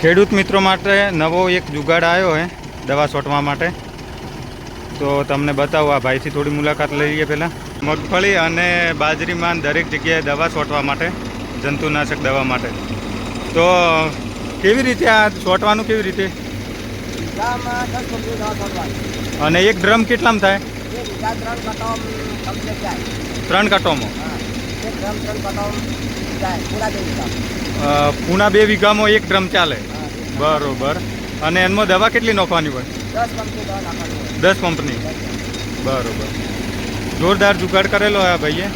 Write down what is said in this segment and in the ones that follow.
ખેડૂત મિત્રો માટે નવો એક જુગાડ આવ્યો છે દવા છોટવા માટે. તો તમને બતાવું, આ ભાઈથી થોડી મુલાકાત લઈ લઈએ પહેલાં. મગફળી અને બાજરીમાં દરેક જગ્યાએ દવા છોટવા માટે, જંતુનાશક દવા માટે. તો કેવી રીતે આ છોટવાનું, કેવી રીતે? અને એક ડ્રમ કેટલામાં થાય? ત્રણ કટોમ. પૂરા બે વીઘામાં એક ડ્રમ ચાલે. બરોબર. અને એમાં દવા કેટલી નાખવાની હોય? દસ કંપની બરોબર. જોરદાર જુગાડ કરેલો આ ભાઈએ.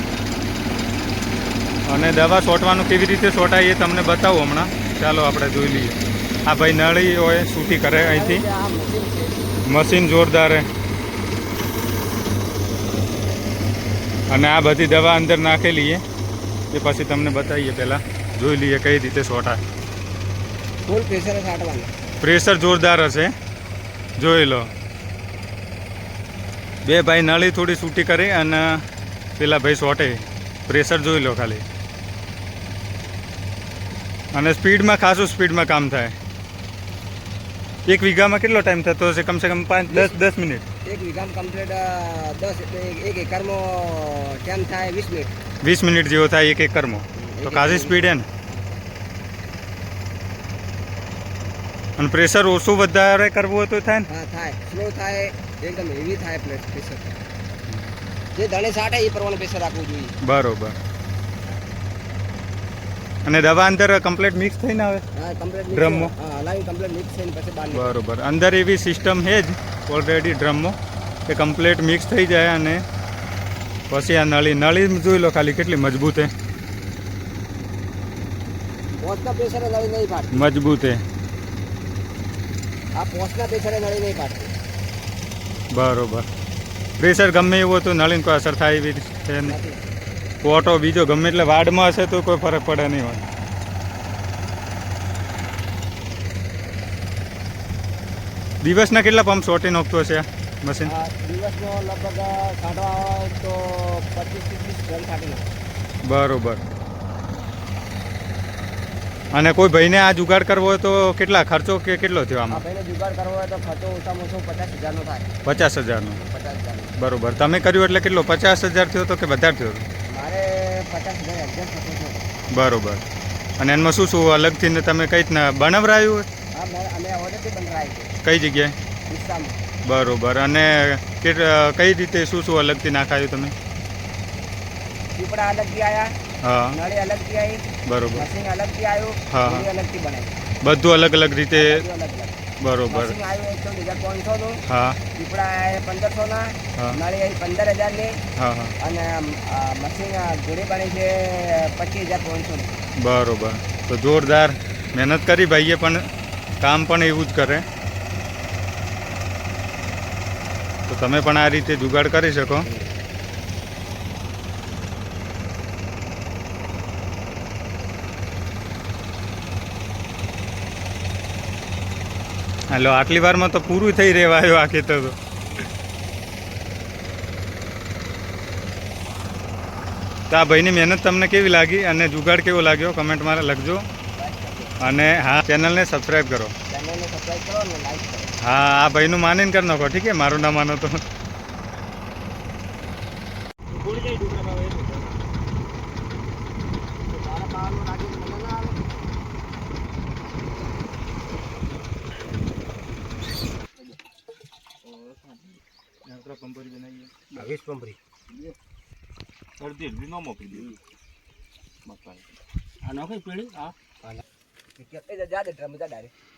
અને દવા છોટવાનું કેવી રીતે છોટાય એ તમને બતાવું હમણાં. ચાલો આપણે જોઈ લઈએ. આ ભાઈ નળી હોય, સૂટી કરે અહીંથી. મશીન જોરદાર. અને આ બધી દવા અંદર નાખેલી છે એ પછી તમને બતાવીએ પહેલાં. જોઈ લઈએ કઈ રીતે સોટા ફૂલ પ્રેશરે છાંટવાનું. પ્રેશર જોરદાર હશે. જોઈ લો. બે ભાઈ નળી થોડી સૂટી કરી અને પેલા ભાઈ શોટે પ્રેશર જોઈ લો ખાલી. અને સ્પીડમાં ખાસું સ્પીડમાં કામ થાય. એક વીઘામાં કેટલો ટાઈમ થતો હશે? કમસે કમ પાંચ દસ દસ મિનિટ. એક વીઘામાં કમ્પ્લીટ દસ એટલે એક- એક એકરમાં ટાઈમ થાય વીસ મિનિટ? વીસ મિનિટ જેવો થાય એક એકરમાં. તો કાઝી સ્પીડ હે ને? અને પ્રેશર ઓછું વધારે કરવું હોય તો થાય ને? હા થાય. સ્લો થાય એકદમ હેવી થાય પ્રેશર. જે ધણે સાટે એ પ્રમાણે પ્રેશર રાખવું જોઈએ. બરોબર. અને દવા અંદર કમ્પ્લીટ મિક્સ થઈને આવે? ડ્રમમાં? હા હલાવી કમ્પ્લીટ મિક્સ થઈને પછી બહાર બરોબર. અંદર એવી સિસ્ટમ છે જ ઓલરેડી ડ્રમમાં કે કમ્પ્લીટ મિક્સ થઈ જાય અને પછી આ નળી નળી જોઈ લો ખાલી કેટલી મજબૂત છે મજબૂત છે બરોબર. પ્રેશર ગમે એવું હતું તો નળીને કોઈ અસર થાય એવી છે નહીં. કોટો બીજો ગમે એટલે વાડમાં હશે તો કોઈ ફરક પડે નહીં હોય. દિવસના કેટલા પંપ સોટી નાખતું આ મશીન દિવસનો લગભગ કાઢવા હોય તો પચીસ ત્રીસ બરોબર. અને કોઈ ભાઈને આ જુગાડ કરવો હોય તો કેટલા? ખર્ચો કે કેટલો થયો આમાં? ભાઈને જુગાડ કરવો હોય તો ખર્ચો ઓછામાં ઓછો પચાસ હજારનો થાય. પચાસ હજારનો? પચાસ બરોબર. તમે કર્યું એટલે કેટલો? પચાસ હજાર થયો તો કે વધારે થયો? મારે પચાસ હજાર છે બરોબર. અને એમાં શું શું અલગથી ને તમે કઈ રીતના બનાવરાયું હોય? કઈ જગ્યાએ? બરોબર. અને કઈ રીતે શું શું અલગથી નાખાયું તમે? પીપળા અલગથી આવ્યા હા. નળી અલગથી આવી બરોબર. મશીન અલગથી આવ્યું હા. અલગથી બનાવી. બધું અલગ અલગ રીતે બરોબર. હા. પીપળા આવ્યા પંદરસોના હા. નળી પંદર હજારની હા હા. અને મશીન જોડી બની છે પચીસ હજાર પાંચસોની બરોબર. તો જોરદાર મહેનત કરી ભાઈએ પણ કામ પણ એવું જ કરે. તો તમે પણ આ રીતે જુગાડ કરી શકો. હાલો આટલી વારમાં તો પૂરું થઈ રહેવાયું આ ખેતર તો. આ ભાઈની મહેનત તમને કેવી લાગી અને જુગાડ કેવો લાગ્યો? કમેન્ટમાં લખજો. અને હા ચેનલને સબસ્ક્રાઈબ કરો. ચેનલને સબસ્ક્રાઈબ કરો અને લાઈક કરો. હા આ ભાઈનું માનીને કરી નાખો ઠીક છે? મારું ના માનો તો. તારા પાવાનું લાગ્યું તો મને ના આવે. વીસ પંપરી આ નોખી પીળી હા જા દે ડ્રમ જા ડાયરેક્ટ